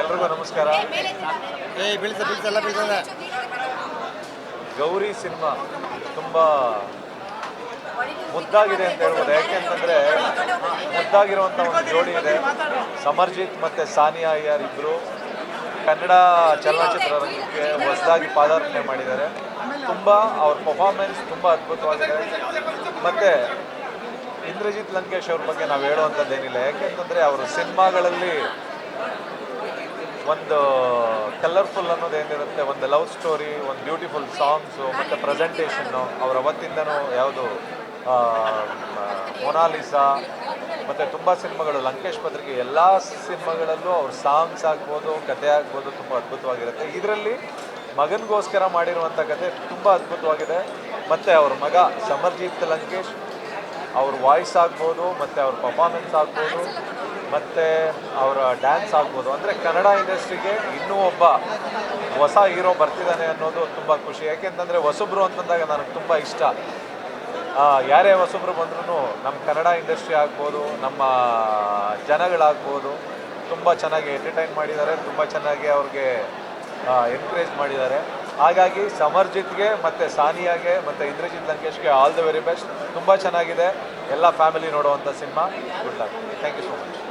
ಎಲ್ರಿಗೂ ನಮಸ್ಕಾರ. ಏ ಬೀಳ್ಸ ಬೀಳ್ಸ ಎಲ್ಲ ಗೌರಿ ಸಿನಿಮಾ ತುಂಬ ಮುದ್ದಾಗಿದೆ ಅಂತ ಹೇಳ್ಬೋದು. ಯಾಕೆಂತಂದ್ರೆ ಮುದ್ದಾಗಿರುವಂಥ ಒಂದು ಜೋಡಿ ಇದೆ. ಸಮರ್ಜಿತ್ ಮತ್ತು ಸಾನಿಯಾ ಅಯ್ಯರ್ ಇಬ್ಬರು ಕನ್ನಡ ಚಲನಚಿತ್ರ ರಂಗಕ್ಕೆ ಹೊಸದಾಗಿ ಪಾದಾರ್ಪಣೆ ಮಾಡಿದ್ದಾರೆ. ತುಂಬ ಅವ್ರ ಪರ್ಫಾರ್ಮೆನ್ಸ್ ತುಂಬ ಅದ್ಭುತವಾಗಿದೆ. ಮತ್ತೆ ಇಂದ್ರಜಿತ್ ಲಂಕೇಶ್ ಅವ್ರ ಬಗ್ಗೆ ನಾವು ಹೇಳುವಂಥದ್ದೇನಿಲ್ಲ ಯಾಕೆಂತಂದರೆ ಅವರ ಸಿನಿಮಾಗಳಲ್ಲಿ ಒಂದು ಕಲರ್ಫುಲ್ ಅನ್ನೋದು ಏನಿರುತ್ತೆ, ಒಂದು ಲವ್ ಸ್ಟೋರಿ ಒಂದು ಬ್ಯೂಟಿಫುಲ್ ಸಾಂಗ್ಸು ಮತ್ತು ಪ್ರೆಸೆಂಟೇಷನ್ನು ಅವ್ರ ಅವತ್ತಿಂದನೂ ಯಾವುದು ಮೊನಾಲಿಸಾ ಮತ್ತು ತುಂಬ ಸಿನಿಮಾಗಳು. ಲಂಕೇಶ್ ಪತ್ರಿಕೆ ಎಲ್ಲ ಸಿನಿಮಾಗಳಲ್ಲೂ ಅವ್ರ ಸಾಂಗ್ಸ್ ಆಗ್ಬೋದು, ಕತೆ ಆಗ್ಬೋದು ತುಂಬ ಅದ್ಭುತವಾಗಿರುತ್ತೆ. ಇದರಲ್ಲಿ ಮಗನಿಗೋಸ್ಕರ ಮಾಡಿರುವಂಥ ಕತೆ ತುಂಬ ಅದ್ಭುತವಾಗಿದೆ. ಮತ್ತು ಅವ್ರ ಮಗ ಸಮರ್ಜಿತ್ ಲಂಕೇಶ್, ಅವ್ರ ವಾಯ್ಸ್ ಆಗ್ಬೋದು, ಮತ್ತು ಅವ್ರ ಪರ್ಫಾರ್ಮೆನ್ಸ್ ಆಗ್ಬೋದು. ಮತ್ತು ಅವರ ಡ್ಯಾನ್ಸ್ ಆಗ್ಬೋದು. ಅಂದರೆ ಕನ್ನಡ ಇಂಡಸ್ಟ್ರಿಗೆ ಇನ್ನೂ ಒಬ್ಬ ಹೊಸ ಹೀರೋ ಬರ್ತಿದ್ದಾನೆ ಅನ್ನೋದು ತುಂಬ ಖುಷಿ. ಯಾಕೆಂತಂದರೆ ಹೊಸಬ್ರು ಅಂತಂದಾಗ ನನಗೆ ತುಂಬ ಇಷ್ಟ. ಯಾರೇ ಹೊಸಬ್ರು ಬಂದ್ರೂ ನಮ್ಮ ಕನ್ನಡ ಇಂಡಸ್ಟ್ರಿ ಆಗ್ಬೋದು, ನಮ್ಮ ಜನಗಳಾಗ್ಬೋದು, ತುಂಬ ಚೆನ್ನಾಗಿ ಎಂಟರ್ಟೈನ್ ಮಾಡಿದ್ದಾರೆ, ತುಂಬ ಚೆನ್ನಾಗಿ ಅವ್ರಿಗೆ ಎನ್ಕರೇಜ್ ಮಾಡಿದ್ದಾರೆ. ಹಾಗಾಗಿ ಸಮರ್ಜಿತ್ಗೆ ಮತ್ತು ಸಾನಿಯಾಗೆ ಮತ್ತು ಇಂದ್ರಜಿತ್ ಲಂಕೇಶ್ಗೆ ಆಲ್ ದ ವೆರಿ ಬೆಸ್ಟ್ ತುಂಬ ಚೆನ್ನಾಗಿದೆ. ಎಲ್ಲ ಫ್ಯಾಮಿಲಿ ನೋಡುವಂಥ cinema. Good luck thank you so much